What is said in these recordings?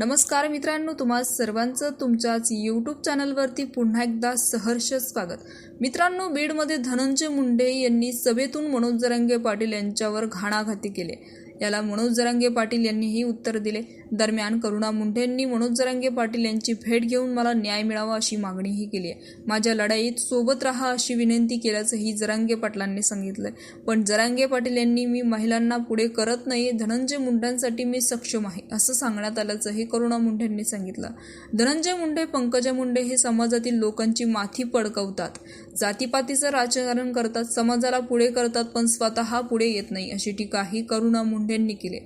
नमस्कार मित्रांनो तुम्हा सर्वांचं तुमच्याच यूट्यूब चॅनलवरती पुन्हा एकदा सहर्ष स्वागत. मित्रांनो बीडमध्ये धनंजय मुंडे यांनी सभेतून मनोज जरांगे पाटील यांच्यावर घाणाघाती केले. याला मनोज जरांगे पाटील यांनीही उत्तर दिले. दरम्यान करुणा मुंढेंनी मनोज जरांगे पाटील यांची भेट घेऊन मला न्याय मिळावा अशी मागणीही केली आहे. माझ्या लढाईत सोबत राहा अशी विनंती केल्याचंही जरांगे पाटलांनी सांगितलंय. पण जरांगे पाटील यांनी मी महिलांना पुढे करत नाही धनंजय मुंडेंसाठी मी सक्षम आहे असं सांगण्यात आल्याचंही करुणा मुंढेंनी सांगितलं. धनंजय मुंडे पंकजा मुंडे हे समाजातील लोकांची माथी पडकवतात. जातीपातीचं राजकारण करतात समाजाला पुढे करतात पण स्वतः पुढे येत नाही अशी टीकाही करुणा मुंडेंनी केले.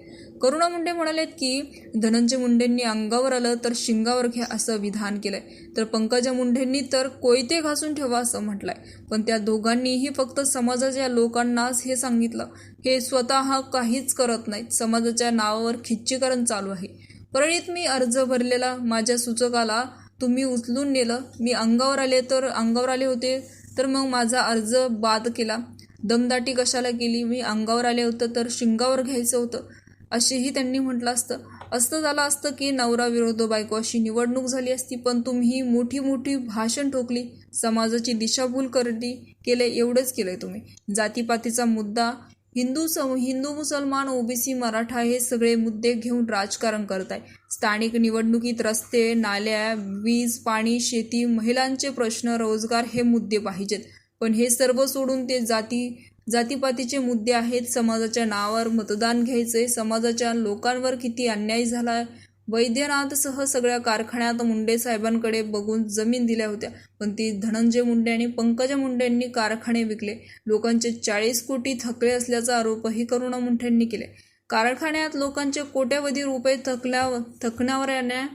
करुणा मुंडे म्हणालेत की धनंजय मुंडेंनी अंगावर आलं तर शिंगावर घ्या असं विधान केलंय. तर पंकजा मुंडेंनी तर कोयते घासून ठेवा असं म्हटलंय. पण त्या दोघांनीही फक्त समाजाच्या लोकांनाच हे सांगितलं. हे स्वतः काहीच करत नाहीत. समाजाच्या नावावर खिच्चीकरण चालू आहे. परळीत मी अर्ज भरलेला. माझ्या सूचकाला तुम्ही उचलून नेलं. मी अंगावर आले तर अंगावर आले होते. तर मग माझा अर्ज बाद केला. दमदाटी कशाला केली? मी अंगावर आले होतं तर शिंगावर घ्यायचं होतं असेही त्यांनी म्हटलं असतं. असतं झालं असतं की नवरा विरोध बायको अशी निवडणूक झाली असती पण तुम्ही मोठी मोठी भाषण ठोकली समाजाची दिशाभूल करली केले एवढंच केलंय तुम्ही. जातीपातीचा मुद्दा हिंदू सम हिंदू मुसलमान ओबीसी मराठा हे सगळे मुद्दे घेऊन राजकारण करत आहे स्थानिक निवडणुकीत रस्ते नाल्या वीज पाणी शेती महिलांचे प्रश्न रोजगार हे मुद्दे पाहिजेत. पण हे सर्व सोडून ते जाती जातीपातीचे मुद्दे आहेत. समाजाच्या नावावर मतदान घ्यायचे समाजाच्या लोकांवर किती अन्याय झाला? वैद्यनाथसह सगळ्या कारखान्यात मुंडे साहेबांकडे बघून जमीन दिल्या होत्या. पण ती धनंजय मुंडे आणि पंकजा मुंडेंनी कारखाने विकले. लोकांचे चाळीस कोटी थकले असल्याचा आरोपही करुणा मुंडेंनी केले. कारखान्यात लोकांचे कोट्यावधी रुपये थकल्या थकण्यावर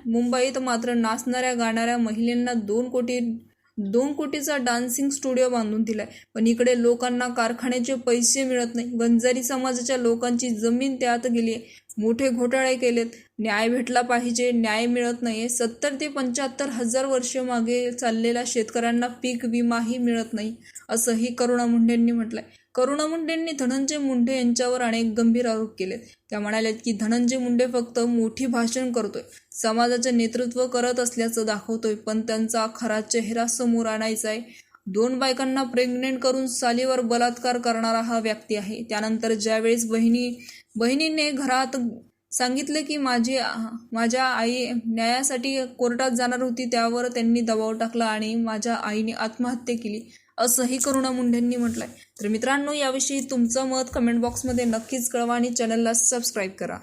मुंबईत मात्र नाचणाऱ्या गाणाऱ्या महिलांना दोन कोटी दोन कोटीचा डान्सिंग स्टुडिओ बांधून दिलाय. पण इकडे लोकांना कारखान्याचे पैसे मिळत नाही. वंजारी समाजाच्या लोकांची जमीन त्यात गेली आहे. मोठे घोटाळे केलेत. न्याय भेटला पाहिजे न्याय मिळत नाहीये. सत्तर ते पंच्याहत्तर हजार वर्ष मागे चाललेल्या शेतकऱ्यांना पीक विमाही मिळत नाही असंही करुणा मुंडेंनी म्हटलंय. करुणा मुंडेंनी धनंजय मुंडे यांच्यावर अनेक गंभीर आरोप केलेत. त्या म्हणाल्यात की धनंजय मुंडे फक्त मोठी भाषण करतोय समाजाचं नेतृत्व करत असल्याचं दाखवतोय पण त्यांचा खरा चेहरा समोर आणायचा आहे दोन बायकांना प्रेग्नेंट करून सालीवर बलात्कार करणारा हा व्यक्ती आहे. त्यानंतर ज्यावेळेस बहिणी बहिणीने घरात सांगितले की माझी माझ्या आई न्यायासाठी कोर्टात जाणार होती त्यावर त्यांनी दबाव टाकला आणि माझ्या आईने आत्महत्या केली असंही करुणा मुंडेंनी म्हटलंय. तर मित्रांनो याविषयी तुमचं मत कमेंट बॉक्समध्ये नक्कीच कळवा आणि चॅनलला सबस्क्राईब करा.